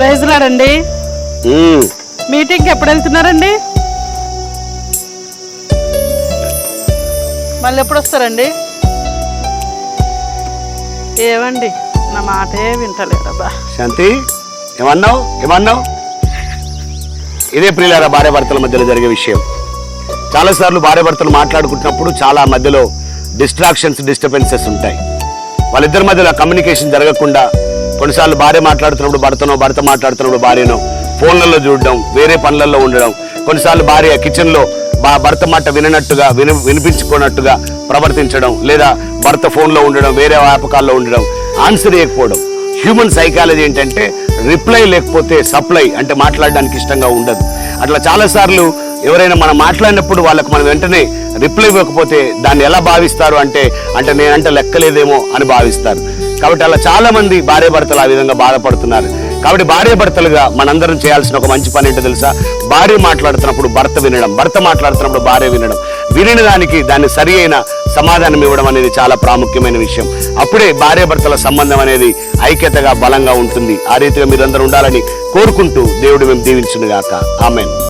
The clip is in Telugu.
ప్రైజ్ లాడండి ఉమ్, మీటింగ్కి ఎప్పుడు వెళ్తున్నారండి? మళ్ళీ ఎప్పుడు వస్తారండి? ఏవండి నా మాటే వింటలేరబ్బా శాంతి ఏమన్నావు ఏమన్నావు? ఇదే ప్రియులారా భార్య భర్తల మధ్యలో జరిగే విషయం. చాలాసార్లు భార్య భర్తలు మాట్లాడుకుంటున్నప్పుడు చాలా మధ్యలో డిస్ట్రాక్షన్స్ డిస్టర్బెన్సెస్ ఉంటాయి. వాళ్ళిద్దరి మధ్యలో కమ్యూనికేషన్ జరగకుండా కొన్నిసార్లు భార్య మాట్లాడుతున్నప్పుడు భర్తనో భర్త మాట్లాడుతున్నప్పుడు భార్యనో ఫోన్లలో చూడడం వేరే పనులలో ఉండడం. కొన్నిసార్లు భార్య కిచెన్లో బా భర్త మాట విననట్టుగా విని వినిపించుకున్నట్టుగా ప్రవర్తించడం లేదా భర్త ఫోన్లో ఉండడం వేరే వ్యాపకాల్లో ఉండడం ఆన్సర్ ఇవ్వకపోవడం హ్యూమన్ సైకాలజీ ఏంటంటే రిప్లై లేకపోతే సప్లై అంటే మాట్లాడడానికి ఇష్టంగా ఉండదు. అట్లా చాలాసార్లు ఎవరైనా మనం మాట్లాడినప్పుడు వాళ్ళకు మనం వెంటనే రిప్లై ఇవ్వకపోతే దాన్ని ఎలా భావిస్తారు అంటే అంటే నేనంటే లెక్కలేదేమో అని భావిస్తారు. కాబట్టి అలా చాలా మంది భార్య భర్తలు ఆ విధంగా బాధపడుతున్నారు. కాబట్టి భార్య భర్తలుగా మనందరం చేయాల్సిన ఒక మంచి పని ఏంటో తెలుసా? భార్య మాట్లాడుతున్నప్పుడు భర్త వినడం భర్త మాట్లాడుతున్నప్పుడు భార్య వినడం. వినిన దానికి దాన్ని సరి అయిన సమాధానం ఇవ్వడం అనేది చాలా ప్రాముఖ్యమైన విషయం. అప్పుడే భార్య భర్తల సంబంధం అనేది ఐక్యతగా బలంగా ఉంటుంది. ఆ రీతిగా మీరందరూ ఉండాలని కోరుకుంటూ దేవుడు మేము దీవించునుగాక. ఆమెన్.